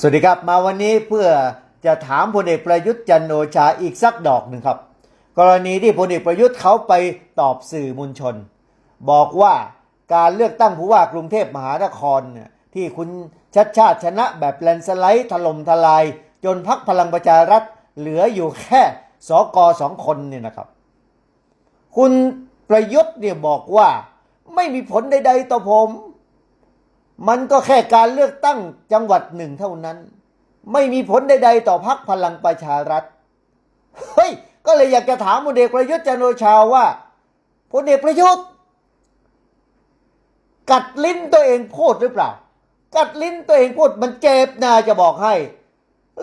สวัสดีครับมาวันนี้เพื่อจะถามพลเอกประยุทธ์จันโอชาอีกสักดอกหนึ่งครับ กรณีที่พลเอกประยุทธ์เขาไปตอบสื่อมวลชน บอกว่าการเลือกตั้งผู้ว่ากรุงเทพมหานครเนี่ยที่คุณชัดชาติชนะแบบแลนสไลด์ถล่มทลาย จนพักพลังประชารัฐเหลืออยู่แค่สกสองคนเนี่ยนะครับ คุณประยุทธ์เนี่ยบอกว่าไม่มีผลใดๆต่อผม มันก็แค่การเลือกตั้งจังหวัดหนึ่งเท่านั้น ไม่มีผลใดๆต่อพักพลังประชารัฐ เฮ้ย ก็เลยอยากจะถามพลเอกประยุทธ์จันโอชาว่าพลเอกประยุทธ์ กัดลิ้นตัวเองพูดหรือเปล่า กัดลิ้นตัวเองพูดมันเจ็บนาจะบอกให้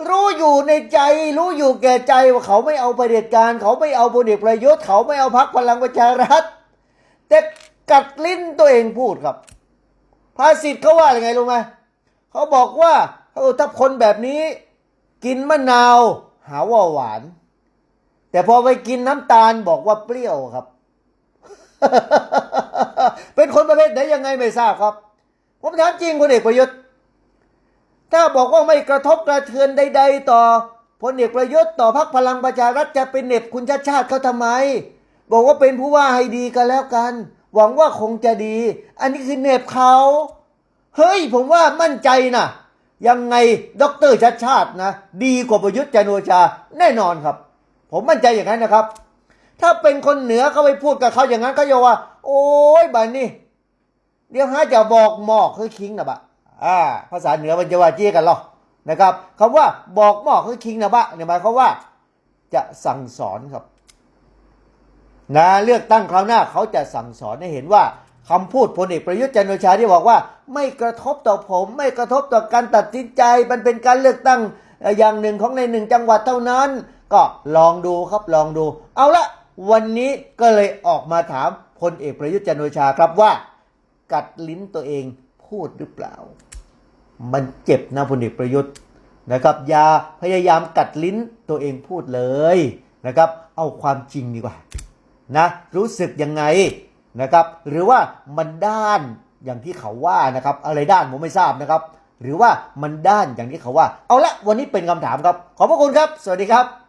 รู้อยู่ในใจ รู้อยู่แก่ใจว่าเขาไม่เอาประเด็จการ เขาไม่เอาพลเอกประยุทธ์เขาไม่เอาพักพลังประชารัฐแต่กัดลิ้นตัวเองพูดครับ ภาษิตเขาว่าอย่างไงรู้ไหมเขาบอกว่าเออถ้าคนแบบนี้ กินมะนาว หาว่าหวาน แต่พอไปกินน้ำตาลบอกว่าเปรี้ยวครับ เป็นคนประเภทไหนยังไงไม่ทราบครับผมถามจริงพลเอกประยุทธ์ ถ้าบอกว่าไม่กระทบกระเทือนใด ๆ ต่อพลเอกประยุทธ์ต่อพรรคพลังประชารัฐจะเป็นเหน็บคุณชาติชาติเขาทำไม บอกว่าเป็นผู้ว่าให้ดีกันแล้วกัน หวังว่าคงจะดี อันนี้คือเหน็บเขาเฮ้ย ผมว่ามั่นใจนะยังไงด็อกเตอร์ชาติชาตินะ ดีกว่าประยุทธ์จันโอชาแน่นอนครับ ผมมั่นใจอย่างนั้นนะครับ ถ้าเป็นคนเหนือเขาไปพูดกับเขาอย่างนั้นเขาจะว่า โอ้ยบันนี่เดี๋ยวหาจะบอกหมอกคือคิงนะบะอ่า ภาษาเหนือมันจะว่าเจี้ยกันหรอนะครับคำว่าบอกหมอกคือคิงนะบะเนี่ยหมายความว่าจะสั่งสอนครับ นะเลือกตั้งคราวหน้าเขาจะสั่งสอนให้เห็นว่าคำพูดพลเอกประยุทธ์จันโอชาที่บอกว่า ไม่กระทบต่อผม ไม่กระทบต่อการตัดสินใจ มันเป็นการเลือกตั้งอย่างหนึ่งของในหนึ่งจังหวัดเท่านั้น ก็ลองดูครับลองดู เอาละวันนี้ก็เลยออกมาถามพลเอกประยุทธ์จันโอชาครับว่า กัดลิ้นตัวเองพูดหรือเปล่า มันเจ็บนะพลเอกประยุทธ์นะครับอย่าพยายามกัดลิ้นตัวเองพูดเลยนะครับ เอาความจริงดีกว่า นะรู้สึกยังไงนะครับ หรือว่ามันด้านอย่างที่เขาว่านะครับ อะไรด้านผมไม่ทราบนะครับ หรือว่ามันด้านอย่างที่เขาว่า เอาละวันนี้เป็นคำถามครับ ขอบพระคุณครับ สวัสดีครับ